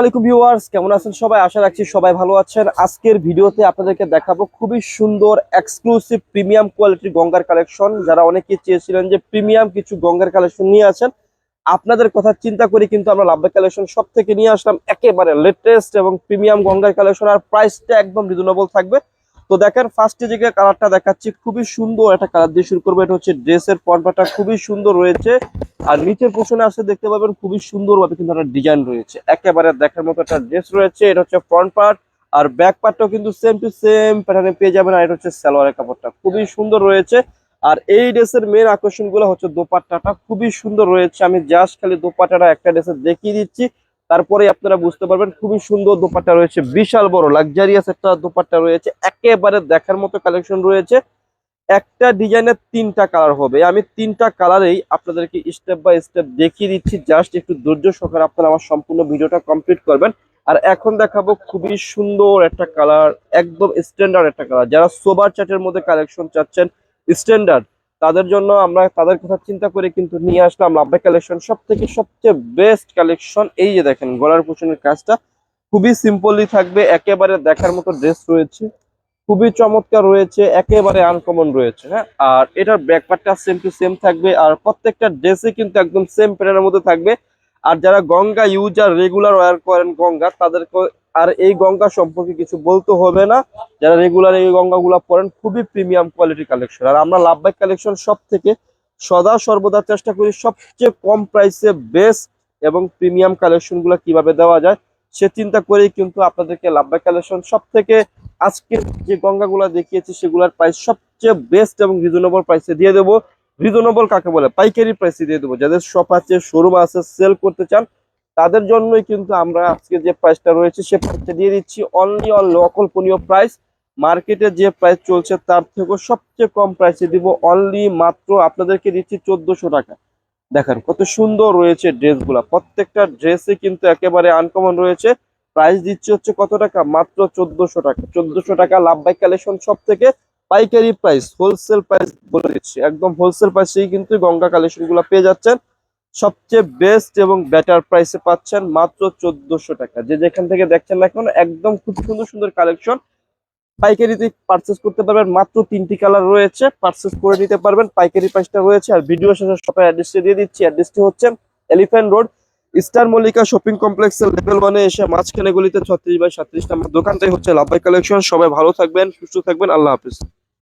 আলাইকুম ভিউয়ার্স, কেমন আছেন সবাই? আশা রাখছি সবাই ভালো আছেন। আজকের ভিডিওতে আপনাদেরকে দেখাবো খুবই সুন্দর এক্সক্লুসিভ প্রিমিয়াম কোয়ালিটির গঙ্গার কালেকশন যারা অনেকে চেয়েছিলেন যে প্রিমিয়াম কিছু গঙ্গার কালেকশন নিয়ে আসেন, আপনাদের কথা চিন্তা করি কিন্তু আমরা লাভবাই কালেকশন সব থেকে নিয়ে আসলাম। একেবারে লেটেস্ট এবং প্রিমিয়াম গঙ্গার কালেকশন আর প্রাইসটা একদম রিজনেবল থাকবে। তো দেখেন ফার্স্টে যে কালারটা দেখাচ্ছি, খুবই সুন্দর একটা কালার দিয়ে শুরু করব। এটা হচ্ছে ড্রেসের পর্বাটা খুবই সুন্দর রয়েছে। আর নিচের পোর্শনে আসলে দেখতে পাবেন, খুবই সুন্দরভাবে কিন্তু একটা ডিজাইন রয়েছে। একেবারে দেখার মতো একটা ড্রেস রয়েছে, এটা হচ্ছে ফ্রন্ট পার্ট আর ব্যাক পার্টটাও কিন্তু সেম টু সেম প্যাটার্নে পেয়ে যাবেন, আর এটা হচ্ছে সালোয়ারের কাপড়টা। খুবই সুন্দর রয়েছে। আর এই ড্রেসের মেন আকর্ষণগুলো হচ্ছে দোপাট্টাটা। খুবই সুন্দর রয়েছে। আমি জাস্ট খালি দোপাট্টাটা একটা ড্রেসে দেখিয়ে দিচ্ছি। তারপরে আপনারা বুঝতে পারবেন খুবই সুন্দর দোপাট্টা রয়েছে, বিশাল বড় লাক্সারিয়াস একটা দোপাট্টা রয়েছে, একেবারে দেখার মতো কালেকশন রয়েছে। একটা ডিজাইনের তিনটা কালার হবে। আমি তিনটা কালারেই আপনাদেরকে স্টেপ বাই স্টেপ দেখিয়ে দিচ্ছি। জাস্ট একটু ধৈর্য সহকারে আপনারা আমার সম্পূর্ণ ভিডিওটা কমপ্লিট করবেন। আর এখন দেখাবো খুবই সুন্দর একটা কালার একদম স্ট্যান্ডার্ড একটা কালার যারা সোবার চার্টের মধ্যে কালেকশন চাচ্ছেন স্ট্যান্ডার্ড তাদের জন্য আমরা তাদের কথা চিন্তা করে কিন্তু নিয়ে আসলাম লাভবাই কালেকশন সব থেকে সবচেয়ে বেস্ট কালেকশন এই যে দেখেন, গলার পোষণের কাজটা খুবই সিম্পলি থাকবে, একেবারে দেখার মতো ড্রেস রয়েছে, খুবই চমৎকার রয়েছে, একেবারে আনকমন রয়েছে হ্যাঁ? আর এটার ব্যাকপার্টটা সেম টু সেম থাকবে, আর প্রত্যেকটা ড্রেসে কিন্তু একদম সেম প্যাটার্নের মধ্যে থাকবে। আর যারা গঙ্গা ইউজার রেগুলার ওয়ার করেন গঙ্গা, তাদেরকে আর এই গঙ্গা সম্পর্কে কিছু বলতে হবে না। যারা রেগুলার এই গঙ্গাগুলো পরেন, খুবই প্রিমিয়াম কোয়ালিটি কালেকশন আর আমরা লাভবাই কালেকশন সব থেকে সদা সর্বদা চেষ্টা করি সবচেয়ে কম প্রাইসে বেস্ট এবং প্রিমিয়াম কালেকশনগুলো কীভাবে দেওয়া যায়, সে চিন্তা করেই কিন্তু আপনাদেরকে লাভবাই কালেকশন সব থেকে আজকে যে গঙ্গাগুলো দেখিয়েছি, সেগুলোর প্রাইস সবচেয়ে বেস্ট এবং রিজনেবল প্রাইসে দিয়ে দেবো। রিজনেবল কাকে বলে? পাইকারি প্রাইসে দিয়ে দেবো। যাদের শপ আছে শোরুম আছে সেল করতে চান, তাদের জন্যই কিন্তু আমরা আজকে যে প্রাইসটা রয়েছে, সে প্রাইসটা দিয়ে দিচ্ছি। অনলি অন অকল্পনীয় প্রাইস মার্কেটে যে প্রাইস চলছে, তার থেকেও সবচেয়ে কম প্রাইসে দিব। অনলি মাত্র আপনাদেরকে দিচ্ছি চোদ্দশো টাকা। দেখেন, কত সুন্দর রয়েছে ড্রেসগুলা। প্রত্যেকটা ড্রেসে কিন্তু একেবারে আনকমন রয়েছে। প্রাইস দিচ্ছি হচ্ছে কত টাকা? মাত্র চোদ্দশো টাকা। চোদ্দশো টাকা লাভ বাই কালেকশন সব থেকে পাইকারি প্রাইস হোলসেল প্রাইস বলে দিচ্ছি। একদম হোলসেল প্রাইসেই কিন্তু গঙ্গা কালেকশনগুলো পেয়ে যাচ্ছেন। সবচেয়ে বেস্ট এবং বেটার প্রাইসে পাচ্ছেন মাত্র চোদ্দশো টাকা। যে যেখান থেকে দেখছেন এখন, একদম খুব সুন্দর সুন্দর কালেকশন পাইকারিতে পারচেস করতে পারবেন, মাত্র তিনটি কালার রয়েছে। পারচেস করে নিতে পারবেন, পাইকারি প্রাইসটা রয়েছে। আর ভিডিও শেষে শপের অ্যাড্রেসটি দিয়ে দিচ্ছি। অ্যাড্রেসটি হচ্ছে elephant road star Mallika shopping কমপ্লেক্সের লেভেল ওয়ানে এসে মাঝখানে গলিতে ছত্রিশ বাই সাত্রিশ নাম্বার দোকানটাই হচ্ছে লাভবাই কালেকশন। সবাই ভালো থাকবেন, সুস্থ থাকবেন, আল্লাহ হাফিজ।